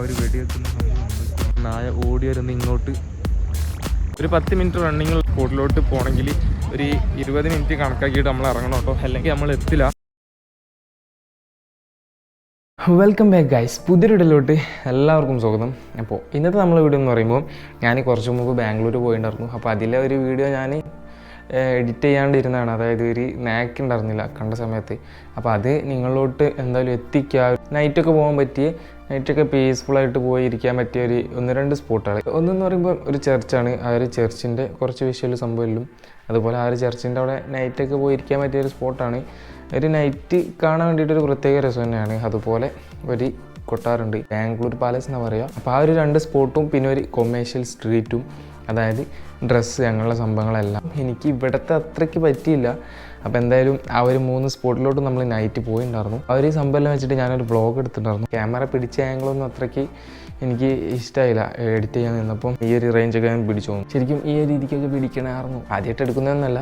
അവർ സംഭവം നായ ഓടി വരുന്ന ഇങ്ങോട്ട്. ഒരു പത്ത് മിനിറ്റ് റണ്ണിങ് സ്പോട്ടിലോട്ട് പോകണമെങ്കിൽ ഒരു ഇരുപത് മിനിറ്റ് കണക്കാക്കിയിട്ട് നമ്മൾ ഇറങ്ങണം കേട്ടോ. അല്ലെങ്കിൽ നമ്മൾ എത്തില്ല. വെൽക്കം ബാക്ക് ഗൈസ് പുതിയൊരു ഇടയിലോട്ട് എല്ലാവർക്കും സ്വാഗതം. അപ്പോൾ ഇന്നത്തെ നമ്മളെ വീഡിയോ എന്ന് പറയുമ്പോൾ ഞാൻ കുറച്ച് മുമ്പ് ബാംഗ്ലൂർ പോയിട്ടുണ്ടായിരുന്നു അപ്പോൾ അതിലെ ഒരു വീഡിയോ ഞാൻ എഡിറ്റ് ചെയ്യാണ്ടിരുന്നതാണ്. അതായത് ഒരു നാക്ക് ഉണ്ടായിരുന്നില്ല കണ്ട സമയത്ത്. അപ്പോൾ അത് നിങ്ങളിലോട്ട് എന്തായാലും എത്തിക്കുക നൈറ്റൊക്കെ പോകാൻ പറ്റിയ നൈറ്റൊക്കെ പീസ്ഫുള്ളായിട്ട് പോയി ഇരിക്കാൻ പറ്റിയ ഒരു ഒന്ന് രണ്ട് സ്പോട്ടുകൾ ഒന്നെന്ന് പറയുമ്പോൾ ഒരു ചർച്ചാണ് ആ ഒരു ചർച്ചിന്റെ കുറച്ച് വിഷ്വൽ സംഭവമില്ലും അതുപോലെ ആ ഒരു ചർച്ചിന്റെ അവിടെ നൈറ്റൊക്കെ പോയി ഇരിക്കാൻ പറ്റിയ ഒരു സ്പോട്ടാണ് ഒരു നൈറ്റ് കാണാൻ വേണ്ടിയിട്ട് ഒരു പ്രത്യേക രസം തന്നെയാണ്. അതുപോലെ ഒരു കൊട്ടാറുണ്ട് ബാംഗ്ലൂർ പാലസ് എന്ന് പറയുക അപ്പോൾ ആ ഒരു രണ്ട് സ്പോട്ടും പിന്നെ ഒരു കൊമേഴ്ഷ്യൽ സ്ട്രീറ്റും അതായത് ഡ്രസ്സ് അങ്ങനെയുള്ള സംഭവങ്ങളെല്ലാം എനിക്ക് ഇവിടുത്തെ അത്രയ്ക്ക് പറ്റിയില്ല. അപ്പോൾ എന്തായാലും ആ ഒരു മൂന്ന് സ്പോട്ടിലോട്ട് നമ്മൾ നൈറ്റ് പോയിട്ടുണ്ടായിരുന്നു ആ ഒരു സംഭവം വെച്ചിട്ട് ഞാനൊരു ബ്ലോഗ് എടുത്തിട്ടുണ്ടായിരുന്നു. ക്യാമറ പിടിച്ച ആംഗിളൊന്നും അത്രയ്ക്ക് എനിക്ക് ഇഷ്ടമായില്ല എഡിറ്റ് ചെയ്യാൻ നിന്നപ്പം. ഈ ഒരു റേഞ്ചൊക്കെ ഞാൻ പിടിച്ചു. പോകും ശരിക്കും ഈ ഒരു രീതിക്കൊക്കെ പിടിക്കണമായിരുന്നു. ആദ്യമായിട്ട് എടുക്കുന്നതെന്നല്ല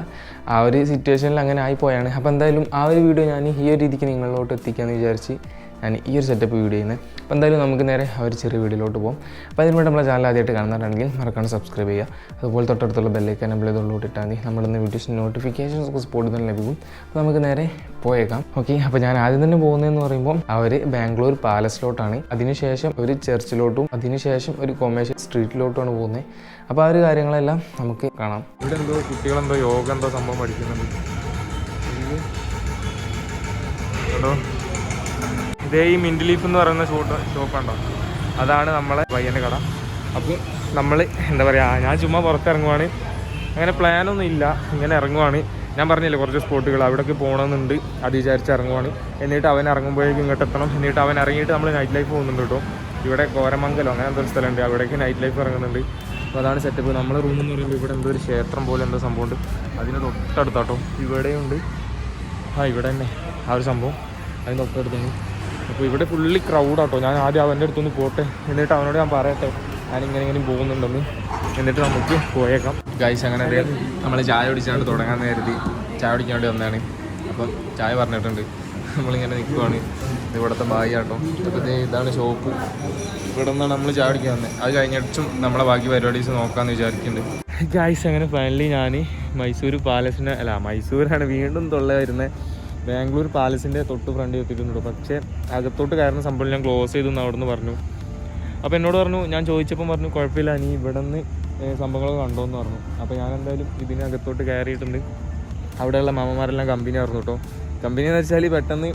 ആ ഒരു സിറ്റുവേഷനിൽ അങ്ങനെ ആയിപ്പോയാണ് അപ്പോൾ എന്തായാലും ആ ഒരു വീഡിയോ ഞാൻ ഈ ഒരു രീതിക്ക് നിങ്ങളിലോട്ട് എത്തിക്കാമെന്ന് വിചാരിച്ച് ഞാൻ ഈ ഒരു സെറ്റപ്പ് വീഡിയോ ചെയ്യുന്നത്. അപ്പോൾ എന്തായാലും നമുക്ക് നേരെ ആ ഒരു ചെറിയ വീഡിയോയിലോട്ട് പോകും അപ്പോൾ അതിന് വേണ്ടി നമ്മളെ ചാനൽ ആദ്യമായിട്ട് കാണുന്നുണ്ടെങ്കിൽ മറക്കാണ്ട് സബ്സ്ക്രൈബ് ചെയ്യുക. അതുപോലെ തൊട്ടടുത്തുള്ള ബെല്ലൈക്കൻ നമ്മൾ ചെയ്തുള്ളൂ ഇട്ടാൽ മതി. നമ്മളിന്ന് വീഡിയോസ് നോട്ടിഫിക്കേഷൻസ് ഒക്കെ സ്പോട്ടിൽ തന്നെ ലഭിക്കും. അപ്പോൾ നമുക്ക് നേരെ പോയേക്കാം. ഓക്കെ അപ്പോൾ ഞാൻ ആദ്യം തന്നെ പോകുന്നതെന്ന് പറയുമ്പോൾ അവർ ബാംഗ്ലൂർ പാലസിലോട്ടാണ് അതിനുശേഷം ഒരു ചർച്ചിലോട്ടും അതിനുശേഷം ഒരു കൊമേഴ്ഷ്യൽ സ്ട്രീറ്റിലോട്ടുമാണ് പോകുന്നത്. അപ്പോൾ ആ ഒരു കാര്യങ്ങളെല്ലാം നമുക്ക് കാണാം. ഇവിടെ എന്തോ കുട്ടികളെന്തോ യോഗ എന്തോ സംഭവം പഠിക്കുന്നുണ്ട്. ഹലോ ഇതേ ഈ മിന്റ് ലീഫ് എന്ന് പറയുന്ന ഷോട്ട് ഷോപ്പുണ്ടോ അതാണ് നമ്മളെ പയ്യന്റെ കട. അപ്പോൾ നമ്മൾ എന്താ പറയുക ഞാൻ ചുമ്മാ പുറത്തിറങ്ങുവാണ്. അങ്ങനെ പ്ലാനൊന്നും ഇല്ല. ഇങ്ങനെ ഇറങ്ങുവാണ്. ഞാൻ പറഞ്ഞില്ലേ കുറച്ച് സ്പോട്ടുകൾ അവിടേക്ക് പോകണമെന്നുണ്ട് അത് വിചാരിച്ച് ഇറങ്ങുവാണ്. എന്നിട്ട് അവൻ ഇറങ്ങുമ്പോഴേക്കും ഇങ്ങോട്ട് എത്തണം. എന്നിട്ട് അവൻ ഇറങ്ങിയിട്ട് നമ്മൾ നൈറ്റ് ലൈഫ് പോകുന്നുണ്ട് കേട്ടോ. ഇവിടെ കോരമംഗലം അങ്ങനെ എന്തൊരു സ്ഥലമുണ്ട്. അവിടേക്ക് നൈറ്റ് ലൈഫ് ഇറങ്ങുന്നുണ്ട്. അപ്പോൾ അതാണ് സെറ്റപ്പ് നമ്മുടെ റൂം എന്ന് പറയുമ്പോൾ ഇവിടെ എന്തോ ഒരു ക്ഷേത്രം പോലെ എന്തോ സംഭവമുണ്ട്. അതിന് തൊട്ടടുത്താട്ടോ ഇവിടെയുണ്ട്. ആ ഇവിടെ തന്നെ. ആ ഒരു സംഭവം. അതിന് തൊട്ടടുത്താണ്. അപ്പോൾ ഇവിടെ ഫുള്ളി ക്രൗഡാട്ടോ ഞാൻ ആദ്യം അവന്റെ അടുത്തൊന്ന് പോട്ടെ. എന്നിട്ട് അവനോട് ഞാൻ പറയട്ടെ. ഞാൻ ഇങ്ങനെ പോകുന്നുണ്ടെന്ന്. എന്നിട്ട് നമുക്ക് പോയേക്കാം. ഗൈസ് അങ്ങനെ അറിയാം നമ്മൾ ചായ കുടിച്ചാണ്ട് തുടങ്ങാൻ നേരത്തി ചായ കുടിക്കാൻ വേണ്ടി വന്നതാണ്. അപ്പം ചായ പറഞ്ഞിട്ടുണ്ട്. നമ്മളിങ്ങനെ നിൽക്കുവാണ് ഇവിടുത്തെ ബായി ആട്ടോ. അപ്പോൾ ഇതാണ് ഷോപ്പ്. ഇവിടെ നിന്നാണ് നമ്മൾ ചായ കുടിക്കാൻ വന്നത് അത് കഴിഞ്ഞിട്ടും നമ്മളെ ബാക്കി പരിപാടീസ് നോക്കാമെന്ന് വിചാരിക്കുന്നുണ്ട് ഗൈസ് അങ്ങനെ ഫൈനലി ഞാൻ മൈസൂർ പാലസിന് അല്ല മൈസൂരാണ് വീണ്ടും തൊള്ള വരുന്നത് ബാംഗ്ലൂർ പാലസിന്റെ തൊട്ട് ഫ്രണ്ട് എത്തിയിട്ടുണ്ട്. പക്ഷേ അകത്തോട്ട് കയറുന്ന സംഭവം ഞാൻ ക്ലോസ് ചെയ്തു എന്ന് അവിടെ നിന്ന് പറഞ്ഞു. അപ്പോൾ എന്നോട് പറഞ്ഞു ഞാൻ ചോദിച്ചപ്പം പറഞ്ഞു കുഴപ്പമില്ല നീ ഇവിടെ നിന്ന് സംഭവങ്ങളൊക്കെ കണ്ടോന്ന് പറഞ്ഞു. അപ്പോൾ ഞാൻ എന്തായാലും ഇതിനകത്തോട്ട് കയറിയിട്ടുണ്ട്. അവിടെയുള്ള മാമ്മമാരെല്ലാം കമ്പനി ആയിരുന്നു കേട്ടോ കമ്പനി എന്ന് വെച്ചാൽ പെട്ടെന്ന്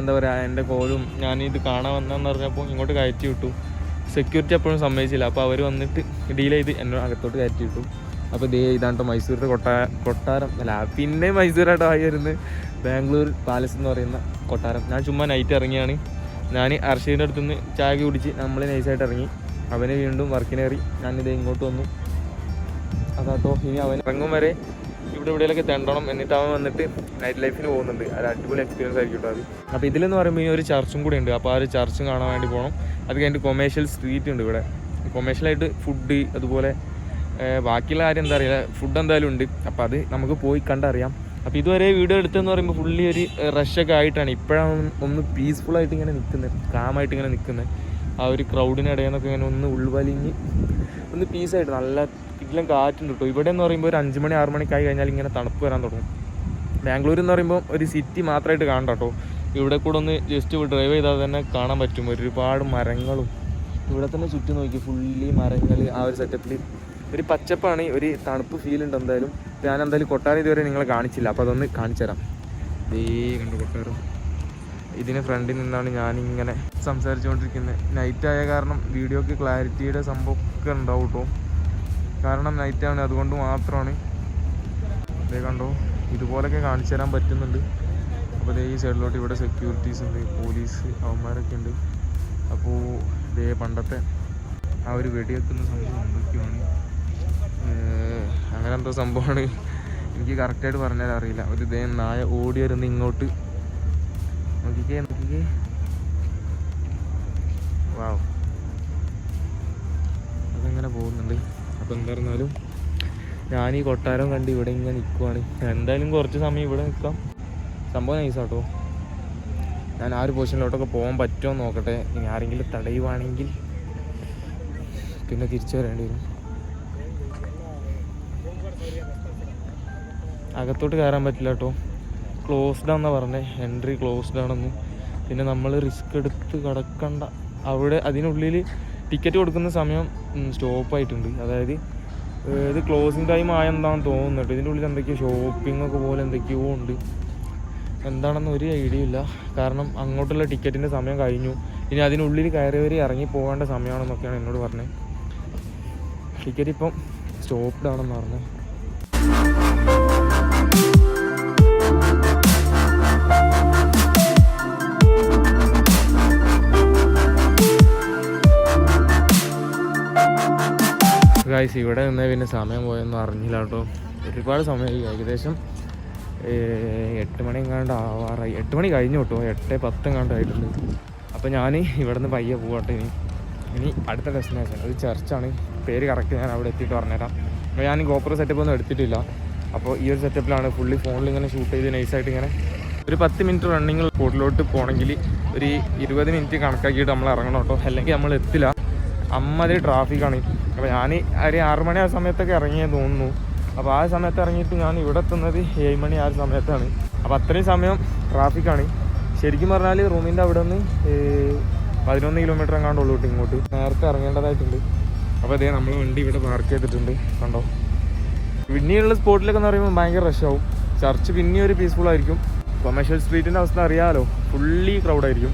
എന്താ പറയുക എന്റെ കോലും ഞാൻ ഇത് കാണാൻ വന്നതെന്ന് പറഞ്ഞപ്പോൾ ഇങ്ങോട്ട് കയറ്റി വിട്ടു. സെക്യൂരിറ്റി എപ്പോഴും സമ്മതിച്ചില്ല. അപ്പോൾ അവർ വന്നിട്ട് ഡീൽ ചെയ്ത് എന്നെ അകത്തോട്ട് കയറ്റി വിട്ടു. അപ്പോൾ ദേ ഇതാണ്ടോ മൈസൂരിന്റെ കൊട്ടാ കൊട്ടാരം. അല്ല പിന്നെ മൈസൂരായിട്ട് ആയി വരുന്നത്. ബാംഗ്ലൂർ പാലസ് എന്ന് പറയുന്ന കൊട്ടാരം. ഞാൻ ചുമ്മാ നൈറ്റ് ഇറങ്ങിയാണ്. ഞാൻ അർഷീന്റെ അടുത്തുനിന്ന് ചായ കുടിച്ച് നമ്മൾ നൈസായിട്ട് ഇറങ്ങി. അവനെ വീണ്ടും വർക്കിനേറി ഞാനിത് ഇങ്ങോട്ട് വന്നു. അതാട്ടോ ഇനി അവൻ ഇറങ്ങും വരെ ഇവിടെ ഇവിടെയൊക്കെ തെണ്ടണം എന്നിട്ട് അവൻ വന്നിട്ട് നൈറ്റ് ലൈഫിന് പോകുന്നുണ്ട്. അത് അടിപൊളി എക്സ്പീരിയൻസ് ആയിരിക്കും അത്. അപ്പോൾ ഇതിലെന്ന് പറയുമ്പോൾ ഇനി ഒരു ചർച്ചും കൂടി ഉണ്ട്. അപ്പോൾ ആ ഒരു ചർച്ചും കാണാൻ വേണ്ടി പോകണം അത് കഴിഞ്ഞിട്ട് കൊമേഴ്ഷ്യൽ സ്ട്രീറ്റ് ഉണ്ട് ഇവിടെ. കൊമേഴ്ഷ്യലായിട്ട് ഫുഡ് അതുപോലെ ബാക്കിയുള്ള കാര്യം എന്താ അറിയില്ല. ഫുഡ് എന്തായാലും ഉണ്ട്. അപ്പോൾ അത് നമുക്ക് പോയി കണ്ടറിയാം. അപ്പോൾ ഇതുവരെ വീഡിയോ എടുത്തെന്ന് പറയുമ്പോൾ ഫുള്ളി ഒരു റഷൊക്കെ ആയിട്ടാണ്. ഇപ്പോഴാണ് ഒന്ന് പീസ്ഫുൾ ആയിട്ട് ഇങ്ങനെ നിൽക്കുന്നത് കാമായിട്ട് ഇങ്ങനെ നിൽക്കുന്നത് ആ ഒരു ക്രൗഡിനിടയിൽ നിന്നൊക്കെ ഇങ്ങനെ ഒന്ന് ഉൾവലിഞ്ഞ് ഒന്ന് പീസായിട്ട് നല്ല ഇതിലും കാറ്റുണ്ട് കേട്ടോ ഇവിടെ എന്ന് പറയുമ്പോൾ ഒരു അഞ്ച് മണി ആറ് മണിക്കായി കഴിഞ്ഞാൽ ഇങ്ങനെ തണുപ്പ് വരാൻ തുടങ്ങും. ബാംഗ്ലൂർ എന്ന് പറയുമ്പോൾ ഒരു സിറ്റി മാത്രമായിട്ട് കാണണ്ട കേട്ടോ ഇവിടെ കൂടെ ഒന്ന് ജസ്റ്റ് ഡ്രൈവ് ചെയ്താൽ തന്നെ കാണാൻ പറ്റും. ഒരുപാട് മരങ്ങളും. ഇവിടെ തന്നെ ചുറ്റും നോക്കി ഫുള്ളി മരങ്ങൾ ആ ഒരു സെറ്റപ്പിൽ ഒരു പച്ചപ്പാണ് ഒരു തണുപ്പ് ഫീൽ ഉണ്ട് എന്തായാലും. ഞാൻ എന്തായാലും കൊട്ടാരം ഇതുവരെ നിങ്ങളെ കാണിച്ചില്ല. അപ്പോൾ അതൊന്ന് കാണിച്ചു തരാം. ദേ കണ്ടു കൊട്ടാരം? ഇതിന് ഫ്രണ്ടിൽ നിന്നാണ് ഞാനിങ്ങനെ സംസാരിച്ചുകൊണ്ടിരിക്കുന്നത് നൈറ്റ് ആയ കാരണം വീഡിയോക്ക് ക്ലാരിറ്റിയുടെ സംഭവമൊക്കെ ഉണ്ടാവും കേട്ടോ കാരണം നൈറ്റാണ് അതുകൊണ്ട് മാത്രമാണ്. ഇതേ കണ്ടോ? ഇതുപോലൊക്കെ കാണിച്ചു തരാൻ പറ്റുന്നുണ്ട്. അപ്പോൾ ദേ ഈ സൈഡിലോട്ട് ഇവിടെ സെക്യൂരിറ്റീസ് ഉണ്ട് പോലീസ് അവന്മാരൊക്കെ ഉണ്ട്. അപ്പോൾ ഇതേ പണ്ടത്തെ ആ ഒരു വെടിവെക്കുന്ന സംഭവം എന്തൊക്കെയാണ്? അങ്ങനെ എന്തോ സംഭവമാണ്. എനിക്ക് കറക്റ്റായിട്ട് പറഞ്ഞാൽ അറിയില്ല. ഒരു ഇതേ നായ ഓടി വരുന്ന ഇങ്ങോട്ട്. നോക്കിക്കേ നോക്കിക്കേ. വാവ്. അതങ്ങനെ പോകുന്നുണ്ട്? അപ്പോൾ എന്തായിരുന്നാലും ഞാൻ ഈ കൊട്ടാരം കണ്ട് ഇവിടെ ഇങ്ങനെ നിൽക്കുവാണ് എന്തായാലും കുറച്ച് സമയം ഇവിടെ നിൽക്കാം സംഭവം നൈസാട്ടോ ഞാൻ ആ ഒരു പൊസിഷനിലോട്ടൊക്കെ പോകാൻ പറ്റുമോ നോക്കട്ടെ. ഇനി ആരെങ്കിലും തടയുവാണെങ്കിൽ പിന്നെ തിരിച്ചു വരേണ്ടി വരും. അകത്തോട്ട് കയറാൻ പറ്റില്ല കേട്ടോ ക്ലോസ്ഡ് ആണെന്നാണ് പറഞ്ഞത് എൻട്രി ക്ലോസ്ഡ് ആണെന്ന്. പിന്നെ നമ്മൾ റിസ്ക് എടുത്ത് കടക്കണ്ട. അവിടെ അതിനുള്ളിൽ ടിക്കറ്റ് കൊടുക്കുന്ന സമയം സ്റ്റോപ്പ് ആയിട്ടുണ്ട്. അതായത് ഇത് ക്ലോസിങ് ടൈം ആയെന്താണെന്ന് തോന്നുന്നു കേട്ടോ ഇതിന്റെ ഉള്ളിൽ എന്തൊക്കെയോ ഷോപ്പിംഗ് ഒക്കെ പോലെ എന്തൊക്കെയോ ഉണ്ട്. എന്താണെന്ന് ഒരു ഐഡിയ ഇല്ല. കാരണം അങ്ങോട്ടുള്ള ടിക്കറ്റിന്റെ സമയം കഴിഞ്ഞു. ഇനി അതിനുള്ളിൽ കയറിയവർ ഇറങ്ങി പോകേണ്ട സമയമാണെന്നൊക്കെയാണ് എന്നോട് പറഞ്ഞത് ടിക്കറ്റ് ഇപ്പം സ്റ്റോപ്ഡ് ആണെന്ന് പറഞ്ഞു. ഗായ്സ് ഇവിടെ നിന്ന് പിന്നെ സമയം പോയെന്ന് അറിഞ്ഞില്ല കേട്ടോ. ഒരുപാട് സമയമായി ഏകദേശം എട്ട് മണി എങ്ങാണ്ട് ആവാറായി. എട്ട് മണി കഴിഞ്ഞു കേട്ടോ. എട്ട് പത്ത് ആയിട്ടുണ്ട്. അപ്പോൾ ഞാൻ ഇവിടെ നിന്ന് പയ്യെ പോകട്ടെ ഇനി. ഇനി അടുത്ത ഡെസ്റ്റിനേഷൻ ഒരു ചർച്ചാണ് പേര് കറക്റ്റ് ഞാൻ അവിടെ എത്തിയിട്ട് പറഞ്ഞുതരാം. അപ്പോൾ ഞാൻ ഗോപ്രോ സെറ്റപ്പ് ഒന്നും എടുത്തിട്ടില്ല. അപ്പോൾ ഈ ഒരു സെറ്റപ്പിലാണ് ഫുള്ളി ഫോണിൽ ഇങ്ങനെ ഷൂട്ട് ചെയ്ത് നൈസായിട്ട് ഇങ്ങനെ ഒരു പത്ത് മിനിറ്റ് റണ്ണിങ് സ്പോട്ടിലോട്ട് പോകണമെങ്കിൽ ഒരു ഇരുപത് മിനിറ്റ് കണക്കാക്കിയിട്ട് നമ്മൾ ഇറങ്ങണം കേട്ടോ. അല്ലെങ്കിൽ നമ്മൾ എത്തില്ല. അമ്മതി ട്രാഫിക്കാണ് അപ്പോൾ ഞാൻ ഒരു ആറ് മണി ആ സമയത്തൊക്കെ ഇറങ്ങിയെന്ന് തോന്നുന്നു. അപ്പോൾ ആ സമയത്ത് ഇറങ്ങിയിട്ട് ഞാൻ ഇവിടെ എത്തുന്നത് ഏഴ് മണി ആ സമയത്താണ്. അപ്പോൾ അത്രയും സമയം ട്രാഫിക്കാണ് ശരിക്കും പറഞ്ഞാൽ റൂമിന്റെ അവിടെ നിന്ന് പതിനൊന്ന് കിലോമീറ്റർ എങ്ങാണ്ടുള്ളൂ കേട്ടോ ഇങ്ങോട്ട്. നേരത്തെ ഇറങ്ങേണ്ടതായിട്ടുണ്ട്. അപ്പോൾ അതേ നമ്മൾ വണ്ടി ഇവിടെ പാർക്ക് ചെയ്തിട്ടുണ്ട്. കണ്ടോ? പിന്നെയുള്ള സ്പോട്ടിലൊക്കെ എന്ന് പറയുമ്പോൾ ഭയങ്കര റഷാവും ചർച്ച് പിന്നെ ഒരു പീസ്ഫുൾ ആയിരിക്കും. കൊമേഴ്ഷ്യൽ സ്ട്രീറ്റിന്റെ അവസ്ഥ അറിയാമല്ലോ ഫുള്ളി ക്രൗഡായിരിക്കും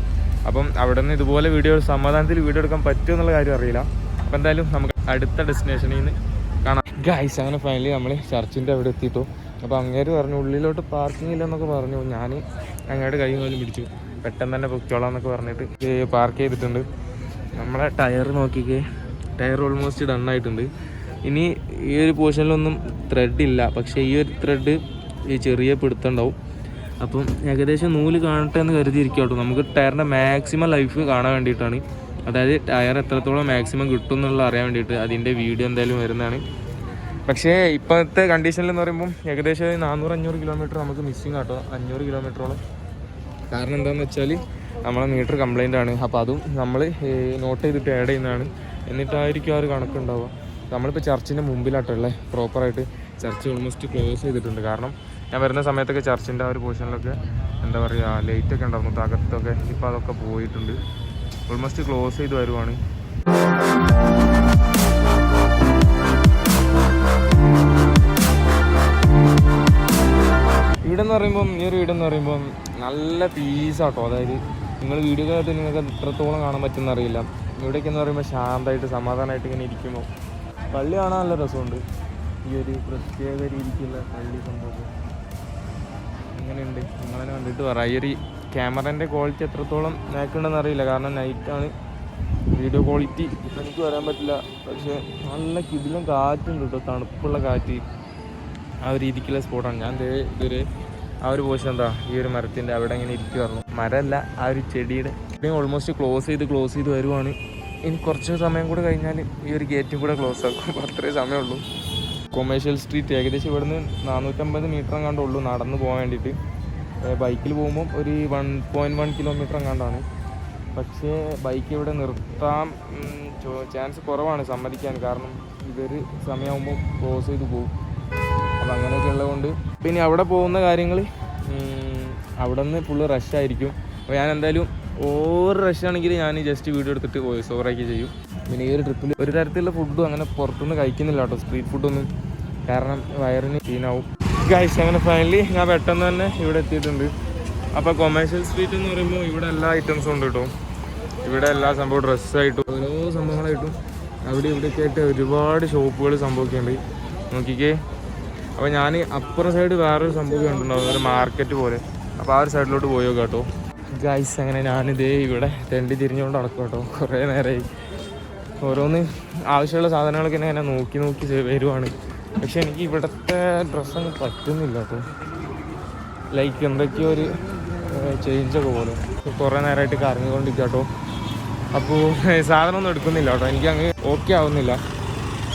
അപ്പം അവിടെ നിന്ന് ഇതുപോലെ വീഡിയോ സമാധാനത്തിൽ വീഡിയോ എടുക്കാൻ പറ്റുമോ എന്നുള്ള കാര്യം അറിയില്ല. അപ്പം എന്തായാലും നമുക്ക് അടുത്ത ഡെസ്റ്റിനേഷനിൽ നിന്ന് കാണാം. ഗൈസ് അങ്ങനെ ഫൈനലി നമ്മൾ ചർച്ചിന്റെ അവിടെ എത്തിയിട്ടു. അപ്പോൾ അങ്ങേര് പറഞ്ഞു ഉള്ളിലോട്ട് പാർക്കിംഗ് ഇല്ലെന്നൊക്കെ പറഞ്ഞു. ഞാൻ അങ്ങോട്ട് കൈ പോലും പിടിച്ചു. പെട്ടെന്ന് തന്നെ പൊക്കോളാം എന്നൊക്കെ പറഞ്ഞിട്ട് പാർക്ക് ചെയ്തിട്ടുണ്ട്. നമ്മളെ ടയർ നോക്കിക്കേ. ടയർ ഓൾമോസ്റ്റ് ഡൺ ആയിട്ടുണ്ട്. ഇനി ഈ ഒരു പോർഷനിലൊന്നും ത്രെഡ് ഇല്ല. പക്ഷേ ഈ ഒരു ത്രെഡ് ഈ ചെറിയ പിടുത്തുണ്ടാവും അപ്പം ഏകദേശം നൂൽ കാണട്ടെ എന്ന് കരുതിയിരിക്കും കേട്ടോ നമുക്ക് ടയറിന്റെ മാക്സിമം ലൈഫ് കാണാൻ വേണ്ടിയിട്ടാണ്. അതായത് ടയർ എത്രത്തോളം മാക്സിമം കിട്ടും എന്നുള്ള അറിയാൻ വേണ്ടിയിട്ട് അതിന്റെ വീഡിയോ എന്തായാലും വരുന്നതാണ്. പക്ഷേ ഇപ്പോഴത്തെ കണ്ടീഷനിൽ എന്ന് പറയുമ്പം ഏകദേശം നാനൂറ് അഞ്ഞൂറ് കിലോമീറ്റർ നമുക്ക് മിസ്സിങ് ആട്ടോ അഞ്ഞൂറ് കിലോമീറ്ററോളം കാരണം എന്താണെന്ന് വെച്ചാൽ നമ്മളെ മീറ്റർ കംപ്ലൈന്റ് ആണ്. അപ്പോൾ അതും നമ്മൾ നോട്ട് ചെയ്തിട്ട് ആഡ് ചെയ്യുന്നതാണ്. എന്നിട്ടായിരിക്കും ആ ഒരു കണക്കുണ്ടാവുക. നമ്മളിപ്പോൾ ചർച്ചിന്റെ മുമ്പിലാട്ടുള്ളത് പ്രോപ്പറായിട്ട് ചർച്ച് ഓൾമോസ്റ്റ് ക്ലോസ് ചെയ്തിട്ടുണ്ട്. കാരണം ഞാൻ വരുന്ന സമയത്തൊക്കെ ചർച്ചിന്റെ ആ ഒരു പോർഷനിലൊക്കെ എന്താ പറയുക ലൈറ്റൊക്കെ ഉണ്ടായിരുന്നു തകർത്തൊക്കെ. ഇപ്പോൾ അതൊക്കെ പോയിട്ടുണ്ട്. ഓൾമോസ്റ്റ് ക്ലോസ് ചെയ്ത് വരുവാണ്. വീടെന്ന് പറയുമ്പം ഈ ഒരു വീടെന്ന് പറയുമ്പം നല്ല പീസാട്ടോ അതായത് നിങ്ങൾ വീഡിയോ കാലത്ത് നിങ്ങൾക്ക് എത്രത്തോളം കാണാൻ പറ്റുമെന്ന് അറിയില്ല ഇവിടേക്ക് എന്ന് പറയുമ്പോൾ ശാന്തമായിട്ട് സമാധാനമായിട്ട് ഇങ്ങനെ ഇരിക്കുമ്പോൾ പള്ളി കാണാൻ നല്ല രസമുണ്ട്. ഈ ഒരു പ്രത്യേക രീതിക്കുള്ള പള്ളി സംഭവം. ഇങ്ങനെയുണ്ട് നിങ്ങളെന്നെ കണ്ടിട്ട് പറ. ഈ ഒരു ക്യാമറേന്റെ ക്വാളിറ്റി എത്രത്തോളം നേക്കുണ്ടെന്ന് അറിയില്ല. കാരണം നൈറ്റാണ് വീഡിയോ ക്വാളിറ്റി എനിക്ക് വരാൻ പറ്റില്ല. പക്ഷേ നല്ല കിടിലും കാറ്റുണ്ട് കേട്ടോ. തണുപ്പുള്ള കാറ്റ് ആ ഒരു രീതിക്കുള്ള സ്പോട്ടാണ് ഞാൻ ദേ ഇതൊരു ആ ഒരു പോഷൻ എന്താ? ഈ ഒരു മരത്തിന്റെ അവിടെ ഇങ്ങനെ ഇരിക്കുമായിരുന്നു മരമല്ല ആ ഒരു ചെടിയുടെ ഓൾമോസ്റ്റ് ക്ലോസ് ചെയ്ത് ക്ലോസ് ചെയ്ത് വരുവാണ്. ഇനി കുറച്ച് സമയം കൂടെ കഴിഞ്ഞാൽ ഈ ഒരു ഗേറ്റും കൂടെ ക്ലോസ് ആക്കും. അത്രേ സമയമുള്ളൂ. കൊമേഴ്ഷ്യൽ സ്ട്രീറ്റ് ഏകദേശം ഇവിടുന്ന് നാനൂറ്റമ്പത് മീറ്റർ എങ്ങാണ്ട് ഉള്ളൂ നടന്ന് പോകാൻ വേണ്ടിയിട്ട്. ബൈക്കിൽ പോകുമ്പോൾ ഒരു വൺ പോയിന്റ് വൺ കിലോമീറ്റർ എങ്ങാണ്ടാണ്. പക്ഷേ ബൈക്ക് ഇവിടെ നിർത്താൻ ചാൻസ് കുറവാണ് സമ്മതിക്കാൻ. കാരണം ഇതൊരു സമയമാകുമ്പോൾ ക്ലോസ് ചെയ്ത് പോകും. അങ്ങനെയൊക്കെ ഉള്ളതുകൊണ്ട്. പിന്നെ അവിടെ പോകുന്ന കാര്യങ്ങൾ അവിടെ നിന്ന് ഫുള്ള് റഷായിരിക്കും അപ്പോൾ ഞാൻ എന്തായാലും ഓവർ റഷാണെങ്കിൽ ഞാൻ ജസ്റ്റ് വീഡിയോ എടുത്തിട്ട് വോയിസ് ഓവറാക്കി ചെയ്യും. പിന്നെ ഈ ഒരു ട്രിപ്പിൽ ഒരു തരത്തിലുള്ള ഫുഡും അങ്ങനെ പുറത്തുനിന്ന് കഴിക്കുന്നില്ല കേട്ടോ സ്ട്രീറ്റ് ഫുഡൊന്നും കാരണം വയറിന് ക്ലീനാവും ഗൈസ് അങ്ങനെ ഫൈനലി ഞാൻ പെട്ടെന്ന് തന്നെ ഇവിടെ എത്തിയിട്ടുണ്ട്. അപ്പോൾ കൊമേഴ്ഷ്യൽ സ്ട്രീറ്റ് എന്ന് പറയുമ്പോൾ ഇവിടെ എല്ലാ ഐറ്റംസും ഉണ്ട് കേട്ടോ. ഇവിടെ എല്ലാ സംഭവം ഡ്രസ്സായിട്ടും ഓരോ സംഭവങ്ങളായിട്ടും അവിടെ ഇവിടെയൊക്കെ ആയിട്ട് ഒരുപാട് ഷോപ്പുകൾ സംഭവിക്കുന്നുണ്ട് നോക്കിക്കേ. അപ്പോൾ ഞാൻ അപ്പുറം സൈഡ് വേറൊരു സംഭവം കണ്ടിട്ടുണ്ടാവും ഒരു മാർക്കറ്റ് പോലെ. അപ്പോൾ ആ ഒരു സൈഡിലോട്ട് പോയോ കേട്ടോ. ഗൈസ് അങ്ങനെ ഞാനിതേ ഇവിടെ തെണ്ടി തിരിഞ്ഞുകൊണ്ട് നടക്കും കേട്ടോ. കുറേ നേരമായി ഓരോന്ന് ആവശ്യമുള്ള സാധനങ്ങളൊക്കെ ഇങ്ങനെ നോക്കി നോക്കി വരുവാണ്. പക്ഷെ എനിക്ക് ഇവിടുത്തെ ഡ്രസ്സൊന്നും പറ്റുന്നില്ല കേട്ടോ. ലൈക്ക് എന്തൊക്കെയോ ഒരു ചേഞ്ചൊക്കെ പോലെ. കുറേ നേരമായിട്ട് കറങ്ങിക്കൊണ്ടിരിക്കുക കേട്ടോ. അപ്പോൾ സാധനമൊന്നും എടുക്കുന്നില്ല കേട്ടോ. എനിക്ക് അങ്ങ് ഓക്കെ ആവുന്നില്ല.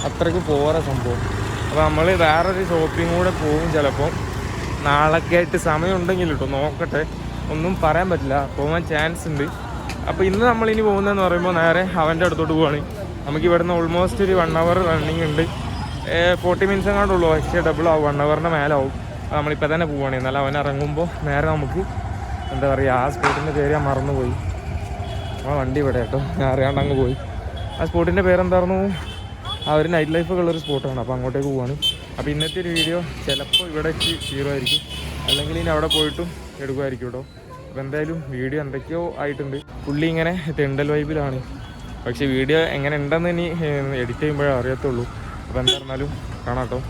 അത്രയ്ക്ക് പോരാ സംഭവം. അപ്പോൾ നമ്മൾ വേറൊരു ഷോപ്പിംഗ് കൂടെ പോകും ചിലപ്പോൾ നാളൊക്കെ ആയിട്ട് സമയം ഉണ്ടെങ്കിൽ കേട്ടോ നോക്കട്ടെ. ഒന്നും പറയാൻ പറ്റില്ല. പോകാൻ ചാൻസ് ഉണ്ട്. അപ്പോൾ ഇന്ന് നമ്മൾ ഇനി പോകുന്നതെന്ന് പറയുമ്പോൾ നേരെ അവന്റെ അടുത്തോട്ട് പോവാണ്. നമുക്ക് ഇവിടുന്ന് ഓൾമോസ്റ്റ് ഒരു വൺ അവർ റണ്ണിങ് ഉണ്ട്. ഫോർട്ടി മിനിറ്റ്സ് എങ്ങാണ്ട് ഉള്ളൂ. പക്ഷേ ഡബിൾ ആവും. വൺ അവറിന്റെ മേലാവും. അപ്പോൾ നമ്മളിപ്പോൾ തന്നെ പോവുകയാണ് എന്നാൽ അവൻ ഇറങ്ങുമ്പോൾ നേരെ നമുക്ക് എന്താ പറയുക ആ സ്പോട്ടിന്റെ പേര് ഞാൻ മറന്നുപോയി. ആ വണ്ടി ഇവിടെ കേട്ടോ. ഞാൻ അറിയാണ്ട് അങ്ങ് പോയി. ആ സ്പോട്ടിന്റെ പേരെന്തായിരുന്നു? ആ ഒരു നൈറ്റ് ലൈഫ് ഒക്കെ ഉള്ളൊരു സ്പോട്ടാണ് അപ്പോൾ അങ്ങോട്ടേക്ക് പോവാണ്. അപ്പോൾ ഇന്നത്തെ ഒരു വീഡിയോ ചിലപ്പോൾ ഇവിടെ വെച്ച് സീറോ ആയിരിക്കും. അല്ലെങ്കിൽ ഇനി അവിടെ പോയിട്ടും എടുക്കുമായിരിക്കും കേട്ടോ അപ്പോൾ എന്തായാലും വീഡിയോ എന്തൊക്കെയോ ആയിട്ടുണ്ട്. പുള്ളി ഇങ്ങനെ തെണ്ടൽ വൈബിലാണ് പക്ഷേ വീഡിയോ എങ്ങനെ ഉണ്ടെന്ന് ഇനി എഡിറ്റ് ചെയ്യുമ്പോഴേ അറിയത്തുള്ളൂ. അപ്പോൾ എന്തായിരുന്നാലും കാണാം കേട്ടോ